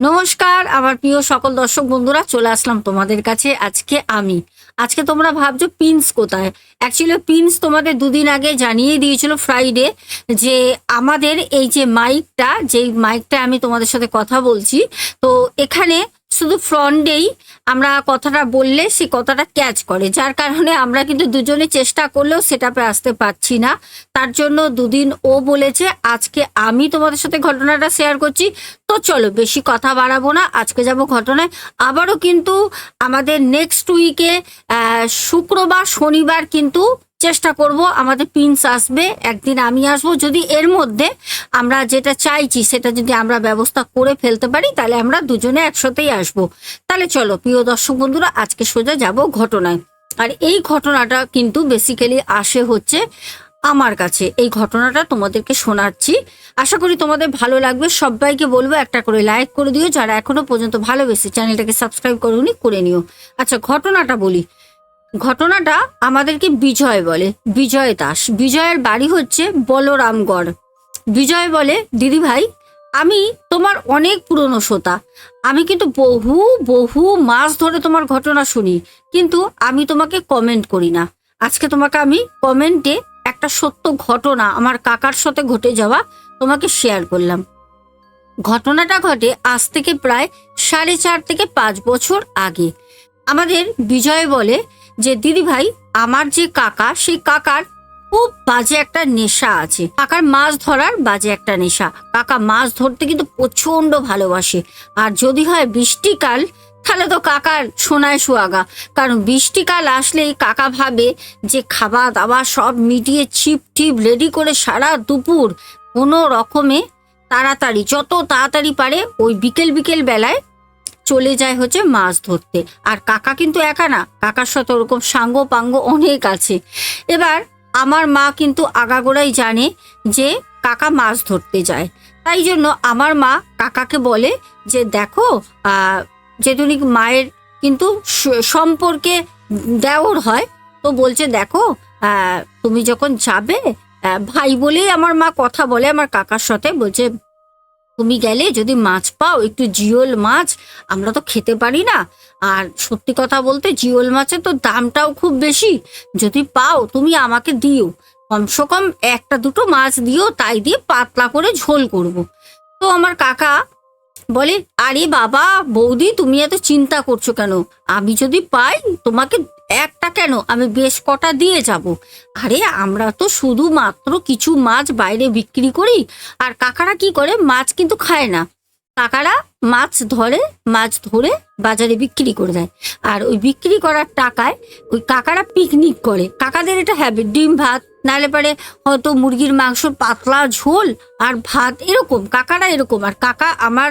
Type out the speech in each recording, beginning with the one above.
নমস্কার, আমার প্রিয় সকল দর্শক বন্ধুরা, চলে আসলাম তোমাদের কাছে আজকে আমি। আজকে তোমরা ভাবছ পিন্স কোথায়? অ্যাকচুয়ালি পিন্স তোমাদের দুদিন আগে জানিয়ে দিয়েছিল ফ্রাইডে যে আমাদের এই যে মাইকটা যেই মাইকটা আমি তোমাদের সাথে কথা বলছি, তো এখানে শুধু ফ্রন্টেই আমরা কথাটা বললে সে কথাটা ক্যাচ করে। যার কারণে আমরা কিন্তু দুজনে চেষ্টা করলেও সেটাপে আসতে পারছি না। তার জন্য দুদিন ও বলেছে, আজকে আমি তোমাদের সাথে ঘটনাটা শেয়ার করছি। তো চলো বেশি কথা বাড়াবো না, আজকে যাব ঘটনায়। আবারও কিন্তু আমাদের নেক্সট উইকে শুক্রবার, শনিবার কিন্তু চেষ্টা করব, আমাদের পিন্স আসবে, একদিন আমি আসব। যদি এর মধ্যে আমরা যেটা চাইছি, সেটা যদি আমরা ব্যবস্থা করে ফেলতে পারি, তাহলে আমরা দুজনে একসাথেই আসব। তাহলে চলো, প্রিয় দর্শক বন্ধুরা, আজকে সোজা যাব ঘটনায়। আর এই ঘটনাটা কিন্তু বেসিক্যালি আসে হচ্ছে আমার কাছে। এই ঘটনাটা তোমাদেরকে শোনাচ্ছি। আশা করি তোমাদের ভালো লাগবে। সবাইকে বলব, একটা করে লাইক করে দিও। যারা এখনও পর্যন্ত ভালোবেসে চ্যানেলটাকে সাবস্ক্রাইব করে নিও। আচ্ছা ঘটনাটা বলি। ঘটনাটা আমাদেরকে বিজয় বলে, বিজয় দাস। বিজয়ের বাড়ি হচ্ছে বলরামগড়। বিজয় বলে, দিদি ভাই, আমি তোমার অনেক পুরনো শ্রোতা। আমি কিন্তু বহু বহু মাস ধরে তোমার ঘটনা শুনি, কিন্তু আমি তোমাকে কমেন্ট করি না। আজকে তোমাকে আমি কমেন্টে একটা সত্য ঘটনা, আমার কাকার সাথে ঘটে যাওয়া তোমাকে শেয়ার করলাম। ঘটনাটা ঘটে আজ থেকে প্রায় সাড়ে চার থেকে পাঁচ বছর আগে। আমাদের বিজয় বলে যে দিদি ভাই আমার যে কাকা, সেই কাকার খুব বাজে একটা নেশা আছে। কাকার মাছ ধরার বাজে একটা নেশা। কাকা মাছ ধরতে কিন্তু প্রচণ্ড ভালোবাসে। আর যদি হয় বৃষ্টিকাল তাহলে তো কাকার সোনায় সোয়াগা। কারণ বৃষ্টিকাল আসলেই কাকা ভাবে যে খাবার দাবার সব মিটিয়ে ছিপ টিপ রেডি করে সারা দুপুর কোনো রকমে তাড়াতাড়ি, যত তাড়াতাড়ি পারে ওই বিকেল বিকেল বেলায় চলে যায় হচ্ছে মাছ ধরতে। আর কাকা কিন্তু একা না, কাকার সাথে ওরকম সাঙ্গ পাঙ্গ অনেক আছে। এবার আমার মা কিন্তু আগাগোড়াই জানে যে কাকা মাছ ধরতে যায়। তাই জন্য আমার মা কাকাকে বলে যে, দেখো যেটুনি মায়ের কিন্তু সম্পর্কে দেওর হয়, তো বলছে, দেখো তুমি যখন যাবে ভাই বলেই আমার মা কথা বলে, আমার কাকার সাথে বলছে তুমি গেলে যদি মাছ পাও, একটু জিওল মাছ, আমরা তো খেতে পারি না। আর সত্যি কথা বলতে, জিওল মাছের তো দামটাও খুব বেশি। যদি পাও, তুমি আমাকে দিও। কমসে কম একটা দুটো মাছ দিও, তাই দিয়ে পাতলা করে ঝোল করব। তো আমার কাকা বলে, আরে বাবা, বৌদি, তুমি এত চিন্তা করছ কেন? আমি যদি পাই, তোমাকে একটা কেন? আমি বেশ কটা দিয়ে যাব। আরে, আমরা তো শুধুমাত্র কিছু মাছ বাইরে বিক্রি করি, আর কাকারা কি করে? মাছ কিন্তু খায় না। কাকারা মাছ ধরে মাছ ধরে বাজারে বিক্রি করে দেয়। আর ওই বিক্রি করার টাকায় ওই কাকারা পিকনিক করে। কাকাদের এটা হ্যাবিট ডিম ভাত, নাহলে পারে হয়তো মুরগির মাংস পাতলা ঝোল আর ভাত এরকম, কাকারা এরকম। আর কাকা আমার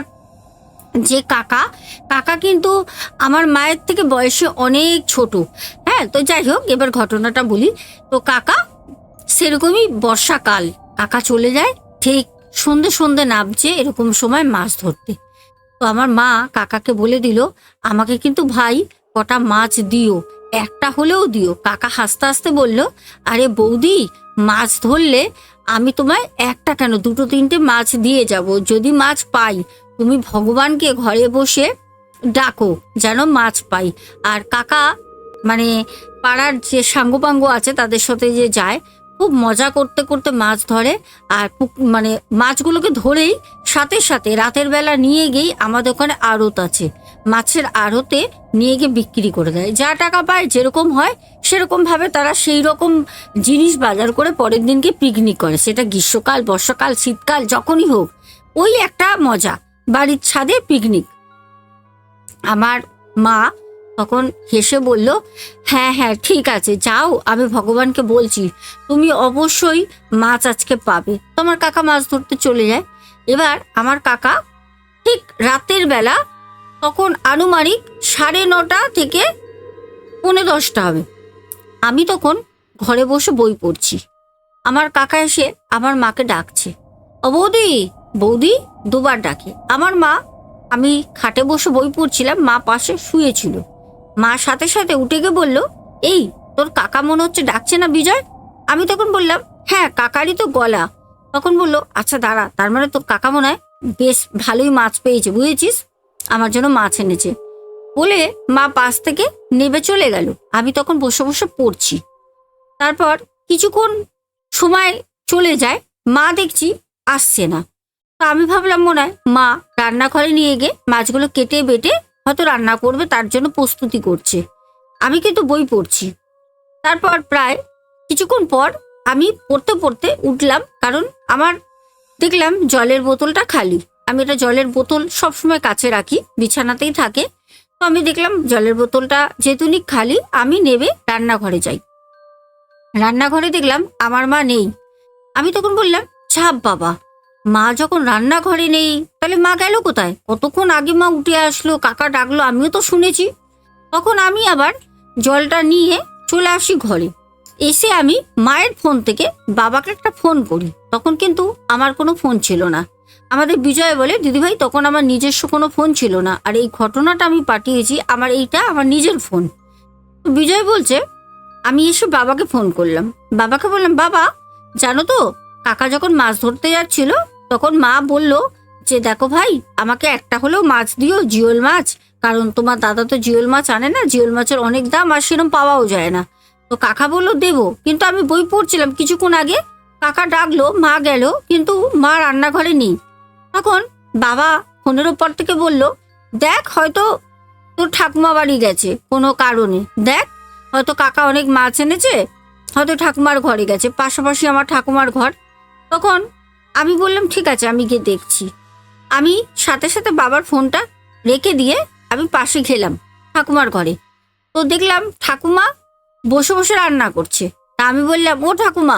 যে কাকা কাকা কিন্তু আমার মায়ের থেকে বয়সে অনেক ছোট। হ্যাঁ তো যাই হোক, এবার ঘটনাটা বলি। তো কাকা, সেরকমই বর্ষাকাল। কাকা চলে যায়, ঠিক সন্ধে সন্ধে নামছে এরকম সময় মাছ ধরতে। তো আমার মা কাকাকে বলে দিল, আমাকে কিন্তু ভাই কটা মাছ দিও, একটা হলেও দিও। কাকা হাসতে হাসতে বলল, আরে বৌদি, মাছ ধরলে আমি তোমায় একটা কেন, দুটো তিনটে মাছ দিয়ে যাব। যদি মাছ পাই তুমি ভগবানকে ঘরে বসে ডাকো, যেন মাছ পাই। আর কাকা মানে পাড়ার যে সাঙ্গপাঙ্গ আছে, তাদের সাথে যে যায়, খুব মজা করতে করতে মাছ ধরে। আর মানে মাছগুলোকে ধরেই সাথে সাথে রাতের বেলা নিয়ে গিয়েই আমাদের ওখানে আড়ত আছে। মাছের আড়তে নিয়ে গিয়ে বিক্রি করে দেয়। যা টাকা পায় যেরকম হয় সেরকম ভাবে তারা সেই রকম জিনিস বাজার করে পরের দিনকে পিকনিক করে। সেটা গ্রীষ্মকাল, বর্ষাকাল, শীতকাল, যখনই হোক। ওই একটা মজা। বাড়ির ছাদে পিকনিক আমার মা তখন হেসে বলল হ্যাঁ হ্যাঁ ঠিক আছে, যাও, আমি ভগবানকে বলছি, তুমি অবশ্যই মাছ আজকে পাবে। তোমার কাকা মাছ ধরতে চলে যায়। এবার আমার কাকা ঠিক রাতের বেলা তখন আনুমানিক সাড়ে নটা থেকে পৌনে দশটা হবে। আমি তখন ঘরে বসে বই পড়ছি। আমার কাকা এসে আমার মাকে ডাকছে, ও বৌদি বৌদি দুবার ডাকে। আমার মা, আমি খাটে বসে বই পড়ছিলাম, মা পাশে শুয়েছিল। মা সাথে সাথে উঠে গিয়ে বলল, এই, তোর কাকা মনে হচ্ছে ডাকছে না বিজয়? আমি তখন বললাম হ্যাঁ কাকারই তো গলা। তখন বলল আচ্ছা দাঁড়া, তার মানে তোর কাকা মনে হয় বেশ ভালোই মাছ পেয়েছে, বুঝেছিস? আমার জন্য মাছ এনেছে। বলে মা পাশ থেকে নেবে চলে গেল। আমি তখন বসে বসে পড়ছি। তারপর কিছুক্ষণ সময় চলে যায়, মা দেখছি আসছে না। তো আমি ভাবলাম মনে হয় মা রান্নাঘরে নিয়ে গিয়ে মাছগুলো কেটে বেটে হয়তো রান্না করবে, তার জন্য প্রস্তুতি করছে। আমি কিন্তু বই পড়ছি। তারপর প্রায় কিছুক্ষণ পর আমি পড়তে পড়তে উঠলাম, কারণ আমার দেখলাম জলের বোতলটা খালি। আমি এটা জলের বোতল সবসময় কাছে রাখি, বিছানাতেই থাকে। তো আমি দেখলাম জলের বোতলটা যেহেতু খালি, আমি নেবে রান্নাঘরে যাই। রান্নাঘরে দেখলাম আমার মা নেই। আমি তখন বললাম, ছাপ বাবা মা যখন রান্নাঘরে নেই, তাহলে মা গেল কোথায়? কতক্ষণ আগে মা উঠে আসলো, কাকা ডাকলো, আমিও তো শুনেছি। তখন আমি আবার জলটা নিয়ে চলে আসি ঘরে। এসে আমি মায়ের ফোন থেকে বাবাকে একটা ফোন করি। তখন কিন্তু আমার কোনো ফোন ছিল না। আমাদের বিজয় বলে, দিদিভাই, তখন আমার নিজস্ব কোনো ফোন ছিল না। আর এই ঘটনাটা আমি পাঠিয়েছি, আমার এইটা আমার নিজের ফোন। বিজয় বলছে, আমি এসে বাবাকে ফোন করলাম। বাবাকে বললাম, বাবা, জানো তো, কাকা যখন মাছ ধরতে যাচ্ছিল তখন মা বলল যে, দেখো ভাই, আমাকে একটা হলেও মাছ দিও, জিওল মাছ। কারণ তোমার দাদা তো জিওল মাছ আনে না, জিওল মাছের অনেক দাম আর সেরকম পাওয়াও যায় না। তো কাকা বলল, দেবো। কিন্তু আমি বই পড়ছিলাম কিছুক্ষণ আগে। কাকা ডাকলো, মা গেল, কিন্তু মা রান্নাঘরে নেই। তখন বাবা ফোনের ওপর থেকে বলল, দেখ, হয়তো তোর ঠাকুমা বাড়ি গেছে কোনো কারণে। দেখ, হয়তো কাকা অনেক মাছ এনেছে, হয়তো ঠাকুমার ঘরে গেছে, পাশাপাশি আমার ঠাকুমার ঘর। তখন আমি বললাম, ঠিক আছে, আমি গিয়ে দেখছি। আমি সাথে সাথে বাবার ফোনটা রেখে দিয়ে আমি পাশে খেলাম ঠাকুমার ঘরে। তো দেখলাম ঠাকুমা বসে বসে রান্না করছে। তা আমি বললাম, ও ঠাকুমা,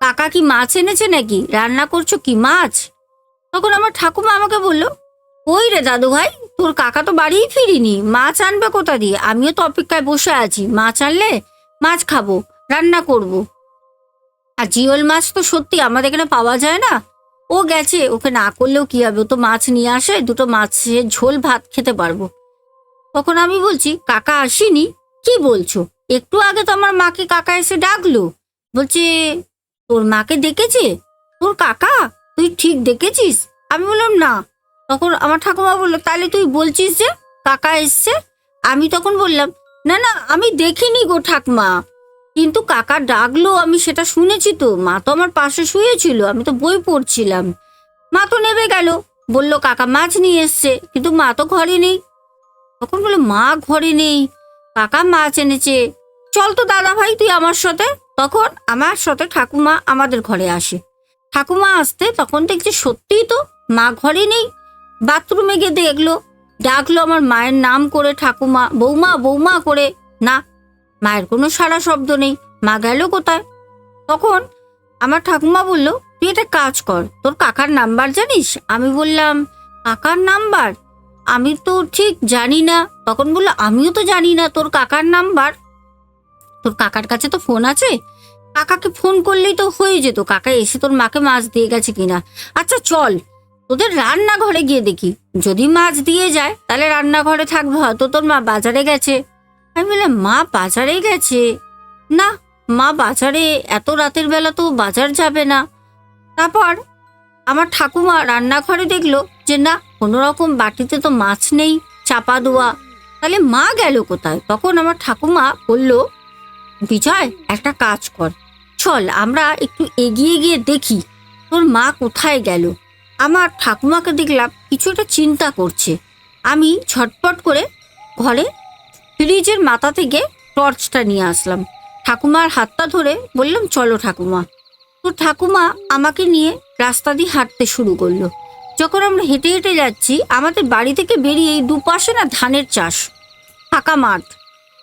কাকা কি মাছ এনেছে নাকি? রান্না করছ কি মাছ? তখন আমার ঠাকুমা আমাকে বলল, ওই রে দাদু ভাই তোর কাকা তো বাড়িই ফিরিনি। মাছ আনবে কোথা দিয়ে? আমিও তো অপেক্ষায় বসে আছি। মাছ আনলে মাছ খাব, রান্না করব। আর জিওল মাছ তো সত্যি আমাদের এখানে পাওয়া যায় না। ও গেছে, ওকে না করলেও কি হবে? ও তো মাছ নিয়ে আসে, দুটো মাছের ঝোল ভাত খেতে পারব। তখন আমি বলছি, কাকা আসিনি? কি বলছো? একটু আগে তো আমার মাকে কাকা এসে ডাকলো। বলছে, তোর মাকে দেখেছে তোর কাকা? তুই ঠিক দেখেছিস আমি বললাম, না। তখন আমার ঠাকুমা বলল, তাহলে তুই বলছিস যে কাকা এসছে? আমি তখন বললাম, না না, আমি দেখিনি গো ঠাকমা। কিন্তু কাকা ডাকলো, আমি সেটা শুনেছি তো। মা তো আমার পাশে শুয়েছিল, আমি তো বই পড়ছিলাম। মা তো নেবে গেল, বলল, কাকা, মাছ নিয়ে এসছে, কিন্তু মা তো ঘরে নেই। তখন বলল, মা ঘরে নেই, কাকা মাছ এনেছে। চল তো দাদা ভাই, তুই আমার সাথে। তখন আমার সাথে ঠাকুমা আমাদের ঘরে আসে। ঠাকুমা আসতে তখন দেখছি সত্যিই তো মা ঘরে নেই। বাথরুমে গিয়ে দেখল, ডাকলো আমার মায়ের নাম করে ঠাকুমা, বৌমা বৌমা করে। না মায়ের কোনো সারা শব্দ নেই। মা গেল কোথায়? তখন আমার ঠাকুমা বলল, তুই একটা কাজ কর, তোর কাকার নাম্বার জানিস? আমি বললাম, কাকার নাম্বার? আমি তো ঠিক জানি না। তখন বলল, আমিও তো জানি না তোর কাকার নাম্বার। তোর কাকার কাছে তো ফোন আছে? কাকাকে ফোন করলেই তো হয়ে যেত, কাকা এসে তোর মাকে মাছ দিয়ে গেছে কিনা। আচ্ছা চল, তোদের রান্নাঘরে গিয়ে দেখি। যদি মাছ দিয়ে যায়, তাহলে রান্নাঘরে থাকবে, হয়তো তোর মা বাজারে গেছে। আমি বললাম, মা বাজারে গেছে। না, মা বাজারে এত রাতের বেলা তো বাজার যাবে না। তারপর আমার ঠাকুমা রান্নাঘরে দেখল যে, না কোনো রকম বাটিতে তো মাছ নেই, চাপা দেওয়া তাহলে মা গেল কোথায়? তখন আমার ঠাকুমা বলল, বিজয়, একটা কাজ কর। চল, আমরা একটু এগিয়ে গিয়ে দেখি, তোর মা কোথায় গেল? আমার ঠাকুমাকে দেখলাম, কিছুটা চিন্তা করছে। আমি ঝটপট করে ঘরে ফ্রিজের মাথা থেকে টর্চটা নিয়ে আসলাম। ঠাকুমার হাতটা ধরে বললাম, চলো ঠাকুমা। তো ঠাকুমা আমাকে নিয়ে রাস্তা দিয়ে হাঁটতে শুরু করল। যখন আমরা হেঁটে হেঁটে যাচ্ছি, আমাদের বাড়ি থেকে বেরিয়ে এই দুপাশে না ধানের চাষ, ফাঁকা মাঠ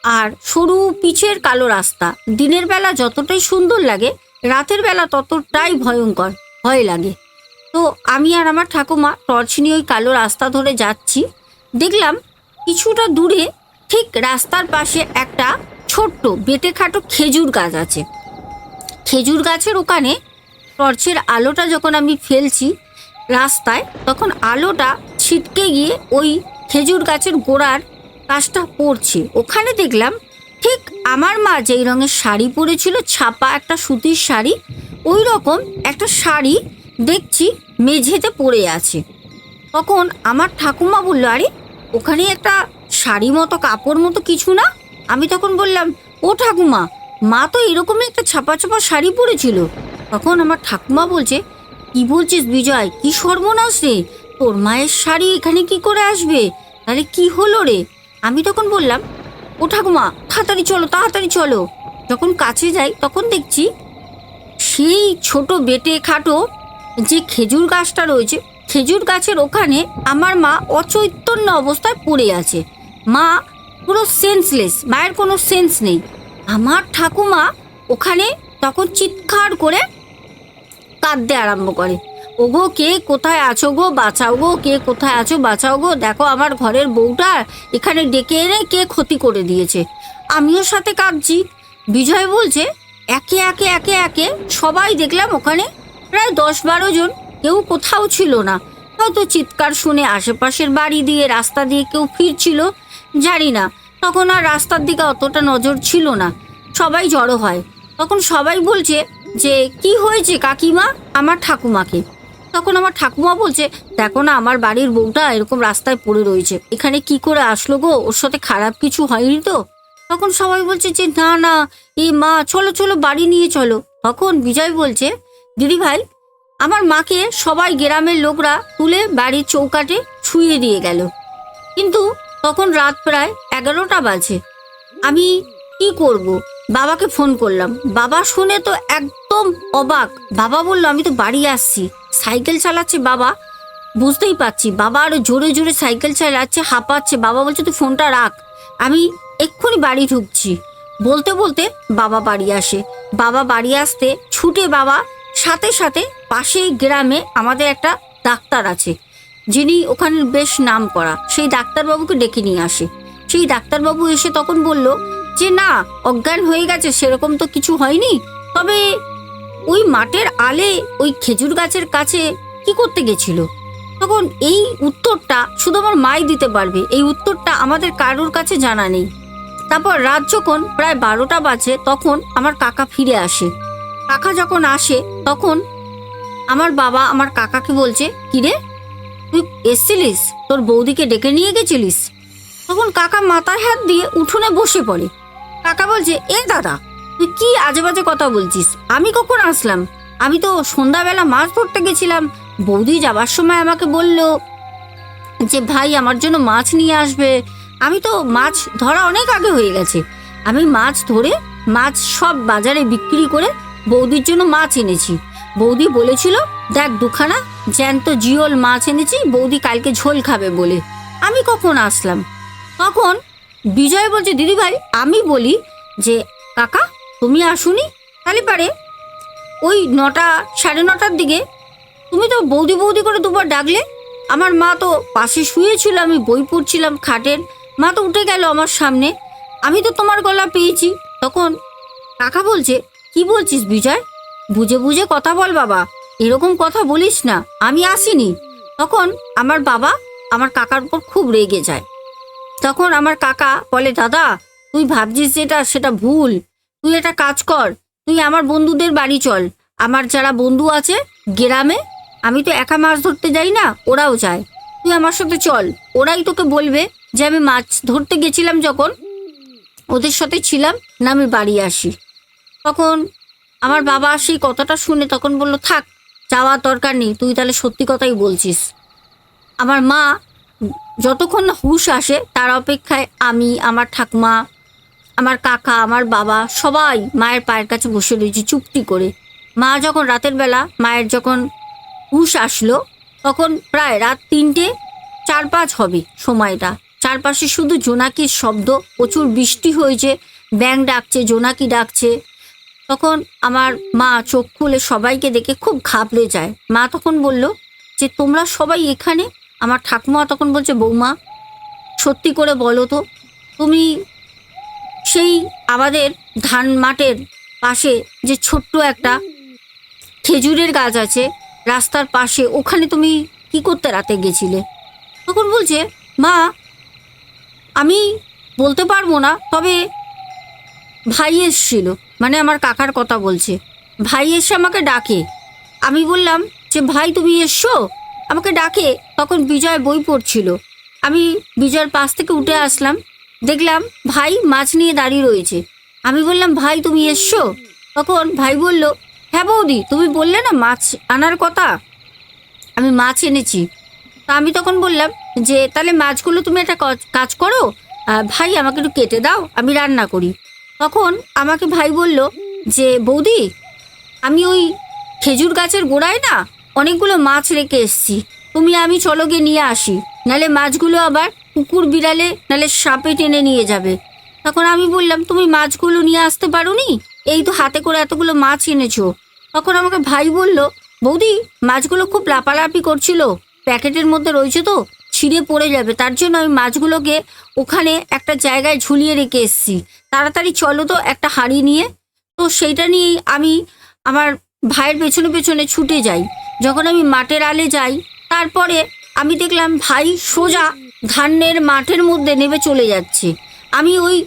আর সরু পিচের কালো রাস্তা। দিনের বেলা যতটাই সুন্দর লাগে, রাতের বেলা ততটাই ভয়ঙ্কর, ভয় লাগে। তো আমি আর আমার ঠাকুমা টর্চ নিয়ে ওই কালো রাস্তা ধরে যাচ্ছি। দেখলাম কিছুটা দূরে ঠিক রাস্তার পাশে একটা ছোট্ট বেটে খাটো খেজুর গাছ আছে। খেজুর গাছের ওখানে টর্চের আলোটা যখন আমি ফেলছি রাস্তায়, তখন আলোটা ছিটকে গিয়ে ওই খেজুর গাছের গোড়ার কাজটা পড়ছে। ওখানে দেখলাম ঠিক আমার মা যেই রঙের শাড়ি পরেছিল, ছাপা একটা সুতির শাড়ি, ওই রকম একটা শাড়ি দেখছি মেঝেতে পড়ে আছে। তখন আমার ঠাকুমা বলল, আরে, ওখানে একটা শাড়ি মতো, কাপড় মতো কিছু না? আমি তখন বললাম, ও ঠাকুমা, মা তো এরকমই একটা ছাপা ছাপা শাড়ি পরেছিল। তখন আমার ঠাকুমা বলছে, কি বলছিস বিজয়? কি সর্বনাশ রে? তোর মায়ের শাড়ি এখানে কি করে আসবে? তাহলে কি হলো রে? আমি তখন বললাম, ও ঠাকুমা, তাড়াতাড়ি চলো তাড়াতাড়ি চলো। যখন কাছে যাই, তখন দেখছি সেই ছোট বেটে খাটো যে খেজুর গাছটা রয়েছে, খেজুর গাছের ওখানে আমার মা অচৈতন্য অবস্থায় পড়ে আছে। মা, পুরো সেন্সলেস মায়ের কোনো সেন্স নেই। আমার ঠাকুমা ওখানে তখন চিৎকার করে কাঁদতে আরম্ভ করে। ওগো, কে কোথায় আছো গো? বাঁচাও গো, কে কোথায় আছো? বাঁচাও গো। দেখো আমার ঘরের বউটা এখানে ডেকে এনে কে ক্ষতি করে দিয়েছে। আমিও সাথে কাঁদছি। বিজয় বলছে, একে একে একে একে সবাই দেখলাম ওখানে প্রায় দশ বারো জন। কেউ কোথাও ছিল না। হয়তো চিৎকার শুনে আশেপাশের বাড়ি দিয়ে, রাস্তা দিয়ে কেউ ফিরছিল। জানি না। তখন আর রাস্তার দিকে অতটা নজর ছিল না। সবাই জড়ো হয়। তখন সবাই বলছে যে, কি হয়েছে কাকিমা? আমার ঠাকুমাকে। তখন আমার ঠাকুমা বলছে, দেখো না, আমার বাড়ির বউটা এরকম রাস্তায় পড়ে রয়েছে। এখানে কি করে আসলো গো? ওর সাথে খারাপ কিছু হয়নি তো? তখন সবাই বলছে যে, না না, এ মা, চলো চলো, বাড়ি নিয়ে চলো। তখন বিজয় বলছে, দিদি ভাই, আমার মাকে সবাই গ্রামের লোকরা তুলে বাড়ির চৌকাটে শুয়ে দিয়ে গেল। কিন্তু তখন রাত প্রায় এগারোটা বাজে। আমি কি করব? বাবাকে ফোন করলাম। বাবা শুনে তো একদম অবাক। বাবা বলল, আমি তো বাড়ি আসছি। সাইকেল চালাচ্ছে বাবা। বুঝতেই পারছি, বাবা আরও জোরে জোরে সাইকেল চালাচ্ছে, হাঁপাচ্ছে। বাবা বলছে, তুই ফোনটা রাখ। আমি এক্ষুনি বাড়ি ঢুকছি। বলতে বলতে বাবা বাড়ি আসে। বাবা বাড়ি আসতে ছুটে বাবা সাথে সাথে পাশেই গ্রামে আমাদের একটা ডাক্তার আছে। যিনি ওখানে বেশ নাম করা, সেই ডাক্তারবাবুকে ডেকে নিয়ে আসে। সেই ডাক্তারবাবু এসে তখন বলল, যে না, অজ্ঞান হয়ে গেছে, সেরকম তো কিছু হয়নি। তবে ওই মাঠের আলে ওই খেজুর গাছের কাছে কি করতে গেছিল? তখন এই উত্তরটা শুধু আমার মাই দিতে পারবে, এই উত্তরটা আমাদের কারোর কাছে জানা নেই। তারপর রাত যখন প্রায় বারোটা বাজে, তখন আমার কাকা ফিরে আসে। কাকা যখন আসে, তখন আমার বাবা আমার কাকাকে বলছে কিরে তুই এসছিলিস? তোর বৌদিকে ডেকে নিয়ে গেছিলিস? তখন কাকা মাথায় হাত দিয়ে উঠোনে বসে পড়ে। কাকা বলছে, এ দাদা, তুই কি আজে বাজে কথা বলছিস? আমি কখন আসলাম? আমি তো সন্ধ্যাবেলা মাছ ধরতে গেছিলাম। বৌদি যাবার সময় আমাকে বলল যে, ভাই, আমার জন্য মাছ নিয়ে আসবে। আমি তো মাছ ধরা অনেক আগে হয়ে গেছে। আমি মাছ ধরে, মাছ সব বাজারে বিক্রি করে বৌদির জন্য মাছ এনেছি। বৌদি বলেছিল, দেখ, দুখানা জ্যান্ত জিওল মাছ এনেছি, বৌদি কালকে ঝোল খাবে বলে। আমি কখন আসলাম? তখন বিজয় বলছে, দিদিভাই, আমি বলি যে, কাকা, তুমি আসুনি? তাহলে পারে, ওই নটা, সাড়ে নটার দিকে তুমি তো বৌদি বৌদি করে দুবার ডাকলে। আমার মা তো পাশে শুয়েছিল, আমি বই পড়ছিলাম খাটের। মা তো উঠে গেল আমার সামনে। আমি তো তোমার গলা পেয়েছি। তখন কাকা বলছে, কি বলছিস বিজয়? বুঝে বুঝে কথা বল বাবা। এরকম কথা বলিস না, আমি আসিনি। তখন আমার বাবা আমার কাকার উপর খুব রেগে যায়। তখন আমার কাকা বলে, দাদা, তুই ভাবছিস যেটা, সেটা ভুল। তুই একটা কাজ কর, তুই আমার বন্ধুদের বাড়ি চল। আমার যারা বন্ধু আছে গ্রামে, আমি তো একা মাছ ধরতে যাই না, ওরাও যায়। তুই আমার সাথে চল, ওরাই তোকে বলবে যে আমি মাছ ধরতে গেছিলাম যখন, ওদের সাথে ছিলাম না আমি বাড়ি আসি। তখন আমার বাবা সেই কথাটা শুনে তখন বলল, থাক যাওয়ার দরকার নেই, তুই তাহলে সত্যি কথাই বলছিস। আমার মা যতক্ষণ না হুশ আসে, তার অপেক্ষায় আমি, আমার ঠাকমা, আমার কাকা, আমার বাবা সবাই মায়ের পায়ের কাছে বসে রয়েছি চুপটি করে। মা যখন রাতের বেলা মায়ের যখন হুশ আসলো, তখন প্রায় রাত তিনটে চার পাঁচ হবে সময়টা। চারপাশে শুধু জোনাকির শব্দ, প্রচুর বৃষ্টি হয়েছে ব্যাং ডাকছে, জোনাকি ডাকছে। তখন আমার মা চোখ খুলে সবাইকে দেখে খুব ঘাবড়ে যায়। মা তখন বলল যে, তোমরা সবাই এখানে? আমার ঠাকুমা তখন বলছে, বৌমা, সত্যি করে বলো তো, তুমি সেই আমাদের ধান মাঠের পাশে যে ছোট্ট একটা খেজুরের গাছ আছে, রাস্তার পাশে, ওখানে তুমি কি করতে রাতে গেছিলে? তখন বলছে, মা, আমি বলতে পারব না, তবে ভাই এসছিল। মানে আমার কাকার কথা বলছে। ভাই এসে আমাকে ডাকে। আমি বললাম যে, ভাই, তুমি এসছো আমাকে ডাকে, তখন বিজয় বই পড়ছিল। আমি বিজয়ের পাশ থেকে উঠে আসলাম। দেখলাম ভাই মাছ নিয়ে দাঁড়িয়ে রয়েছে। আমি বললাম, ভাই, তুমি এসছো তখন ভাই বলল হ্যাঁ বৌদি, তুমি বললে না মাছ আনার কথা? আমি মাছ এনেছি। তা আমি তখন বললাম যে, তাহলে মাছগুলো তুমি একটা কাজ করো। ভাই, আমাকে একটু কেটে দাও, আমি রান্না করি। তখন আমাকে ভাই বলল যে, বৌদি, আমি ওই খেজুর গাছের গোড়ায় না অনেকগুলো মাছ রেখে এসছি। তুমি আমি চলো গিয়ে নিয়ে আসি। নালে মাছগুলো আবার কুকুর বিড়ালে, নালে সাপে টেনে নিয়ে যাবে। তখন আমি বললাম, তুমি মাছগুলো নিয়ে আসতে পারো নি এই তো হাতে করে এতগুলো মাছ এনেছো। তখন আমাকে ভাই বলল, বৌদি, মাছগুলো খুব লাপালাপি করছিল। প্যাকেটের মধ্যে রয়েছে তো ছিঁড়ে পড়ে যাবে। তার জন্য আমি মাছগুলোকে ওখানে একটা জায়গায় ঝুলিয়ে রেখে এসেছি। তাড়াতাড়ি চলো তো একটা হাঁড়ি নিয়ে। তো সেইটা নিয়েই আমি আমার ভাইয়ের পেছনে পেছনে ছুটে যাই। যখন আমি মাঠের আলে যাই, তারপরে আমি দেখলাম ভাই সোজা ধানের মাঠের মধ্যে নেমে চলে যাচ্ছে। আমি ওই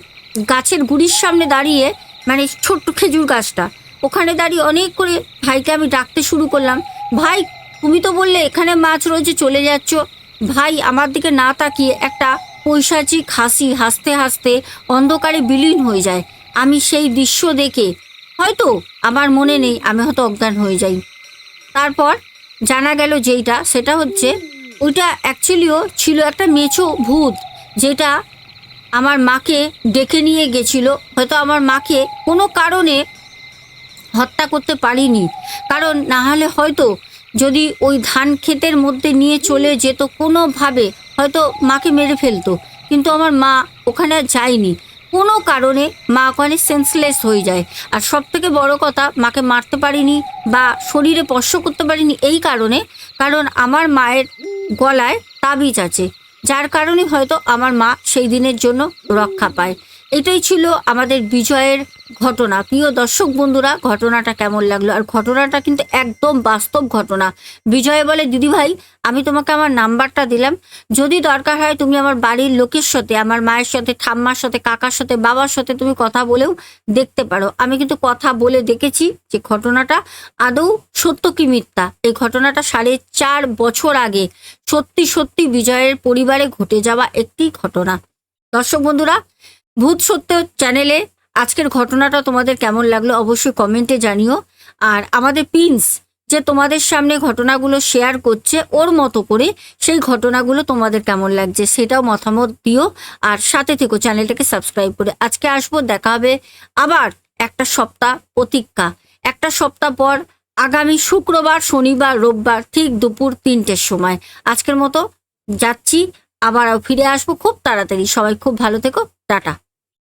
গাছের গুড়ির সামনে দাঁড়িয়ে মানে ছোট্ট খেজুর গাছটা, ওখানে দাঁড়িয়ে অনেক করে ভাইকে আমি ডাকতে শুরু করলাম। ভাই, তুমি তো বললে এখানে মাছ রয়েছে চলে যাচ্ছ। ভাই, আমার দিকে না তাকিয়ে একটা পৈশাচিক হাসি হাসতে হাসতে অন্ধকারে বিলীন হয়ে যায়। আমি সেই দৃশ্য দেখে হয়তো আমার মনে নেই আমি হয়তো অজ্ঞান হয়ে যাই। তারপর জানা গেল যেইটা, সেটা হচ্ছে ওইটা অ্যাকচুয়ালিও ছিল একটা মেছো ভূত, যেটা আমার মাকে ডেকে নিয়ে গেছিল। হয়তো আমার মাকে কোনো কারণে হত্যা করতে পারিনি। কারণ না হলে হয়তো যদি ওই ধান ক্ষেতের মধ্যে নিয়ে চলে যেত কোনোভাবে, হয়তো মাকে মেরে ফেলতো। কিন্তু আমার মা ওখানে যায়নি। কোনো কারণে মা ওখানে সেন্সলেস হয়ে যায়। আর সব থেকে বড় কথা, মাকে মারতে পারিনি বা শরীরে স্পর্শ করতে পারিনি এই কারণে, কারণ আমার মায়ের গলায় তাবিজ আছে। যার কারণে হয়তো আমার মা সেই দিনের জন্য রক্ষা পায়। এটাই ছিল আমাদের বিজয়ের ঘটনা। প্রিয় দর্শক বন্ধুরা, ঘটনাটা কেমন লাগল? আর ঘটনাটা কিন্তু একদম বাস্তব ঘটনা। বিজয় বলে, দিদি ভাই, আমি তোমাকে আমার নাম্বারটা দিলাম। যদি দরকার হয় তুমি আমার বাড়ির লোকের সাথে, আমার মায়ের সাথে, ঠাম্মার সাথে, কাকার সাথে, বাবার সাথে তুমি কথা বলেও দেখতে পারো। আমি কিন্তু কথা বলে দেখেছি যে ঘটনাটা আদৌ সত্য কি মিথ্যা। এই ঘটনাটা সাড়ে চার বছর আগে সত্যি সত্যি বিজয়ের পরিবারে ঘটে যাওয়া একটি ঘটনা। দর্শক বন্ধুরা ভূত সত্য চ্যানেলে আজকের ঘটনাটা তোমাদের কেমন লাগল অবশ্যই কমেন্টে জানিও। আর আমাদের প্রিন্স যে তোমাদের সামনে ঘটনাগুলো শেয়ার করছে, ওর মতো করে সেই ঘটনাগুলো তোমাদের কেমন লাগছে সেটাও মতামত দিও। আর সাথে থেকো চ্যানেলটাকে সাবস্ক্রাইব করে। আজকে আসব, দেখা হবে আবার একটা সপ্তাহ প্রতীক্ষা। একটা সপ্তাহ পর আগামী শুক্রবার, শনিবার, রোববার ঠিক দুপুর তিনটের সময়। আজকের মতো যাচ্ছি, আবার ফিরে আসব খুব তাড়াতাড়ি। সবাই খুব ভালো থেকো। টাটা।